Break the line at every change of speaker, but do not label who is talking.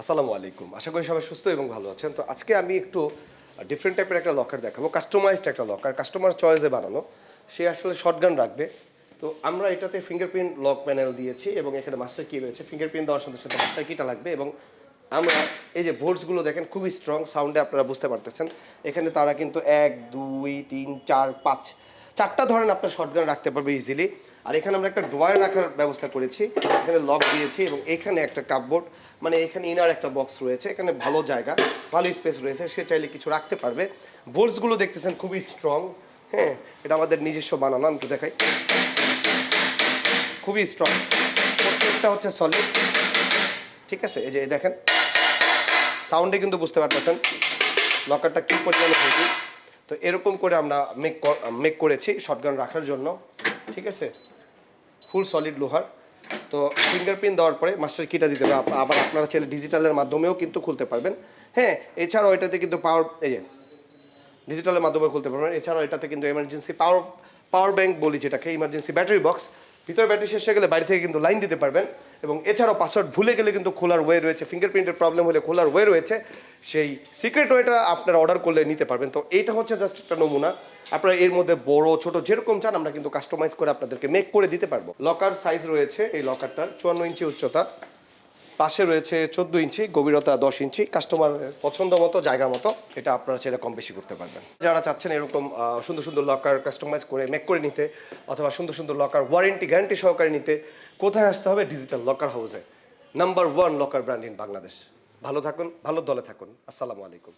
আসসালামু আলাইকুম। আশা করি সবাই সুস্থ এবং ভালো আছেন। তো আজকে আমি একটু ডিফারেন্ট টাইপের একটা লকার দেখাবো কাস্টমাইজড একটা লকার কাস্টমার চয়েসে বানানো। সে আসলে শর্টগান রাখবে। তো আমরা এটাতে ফিঙ্গারপ্রিন্ট লক প্যানেল দিয়েছি এবং এখানে মাস্টার কি রয়েছে। ফিঙ্গারপ্রিন্ট দেওয়ার সাথে সাথে মাস্টার কিটা লাগবে এবং আমরা এই যে বোর্ডসগুলো দেখেন খুবই স্ট্রং সাউন্ডে আপনারা বুঝতে পারতেছেন। এখানে তারা কিন্তু এক, দুই, তিন, চার, পাঁচ চারটা ধরেন আপনার শর্টগান রাখতে পারবে ইজিলি আর এখানে আমরা একটা ড্রয়ার রাখার ব্যবস্থা করেছি। এখানে লক দিয়েছি এবং এখানে একটা কাপবোর্ড মানে এখানে ইনার একটা বক্স রয়েছে। এখানে ভালো জায়গা, ভালো স্পেস রয়েছে। সে চাইলে কিছু রাখতে পারবে। বোর্ডসগুলো দেখতেছেন খুবই স্ট্রং হ্যাঁ? এটা আমাদের নিজস্ব বানানো, আমি তো দেখাই। খুবই স্ট্রং প্রত্যেকটা হচ্ছে সলিড ঠিক আছে? এই যে দেখেন। সাউন্ডে কিন্তু বুঝতে পারতেছেন। লকারটা কী পরিমাণে হেভি তো এরকম করে আমরা মেক মেক করেছি শটগান রাখার জন্য। ঠিক আছে? ফুল সলিড লোহার। তো ফিঙ্গারপ্রিন্ট দেওয়ার পরে মাস্টার কিটা দিতে হবে। আবার আপনারা চাইলে ডিজিটালের মাধ্যমেও কিন্তু খুলতে পারবেন। হ্যাঁ এছাড়াও এটাতে কিন্তু পাওয়ার এই যে ডিজিটালের মাধ্যমে খুলতে পারবেন। এছাড়াও এটাতে কিন্তু এমার্জেন্সি পাওয়ার পাওয়ার ব্যাংক বলি যেটাকে ইমার্জেন্সি ব্যাটারি বক্স ভিতরে ব্যাটারি শেষ হয়ে গেলে বাড়ি থেকে কিন্তু লাইন দিতে পারবেন। এবং এছাড়াও পাসওয়ার্ড ভুলে গেলে কিন্তু খোলার ওয়ে রয়েছে। ফিঙ্গারপ্রিন্টের প্রবলেম হলে খোলার ওয়ে রয়েছে। সেই সিক্রেট ওয়েটা আপনারা অর্ডার করলে নিতে পারবেন। তো এইটা হচ্ছে জাস্ট একটা নমুনা। আপনারা এর মধ্যে বড়, ছোট যেরকম চান, আমরা কিন্তু কাস্টমাইজ করে আপনাদেরকে মেক করে দিতে পারব। লকার সাইজ রয়েছে এই লকারটা চুয়ান্ন ইঞ্চি উচ্চতা। পাশে রয়েছে চোদ্দ ইঞ্চি, গভীরতা দশ ইঞ্চি কাস্টমার পছন্দ মতো, জায়গা মতো। এটা আপনারা সেটা কম বেশি করতে পারবেন। যারা চাচ্ছেন এরকম সুন্দর সুন্দর লকার কাস্টমাইজ করে মেক করে নিতে, অথবা সুন্দর সুন্দর লকার ওয়ারেন্টি গ্যারান্টি সহকারে নিতে, কোথায় আসতে হবে? ডিজিটাল লকার হাউসে number one locker brand in Bangladesh ভালো থাকুন ভালো দলে থাকুন। আসসালামু আলাইকুম।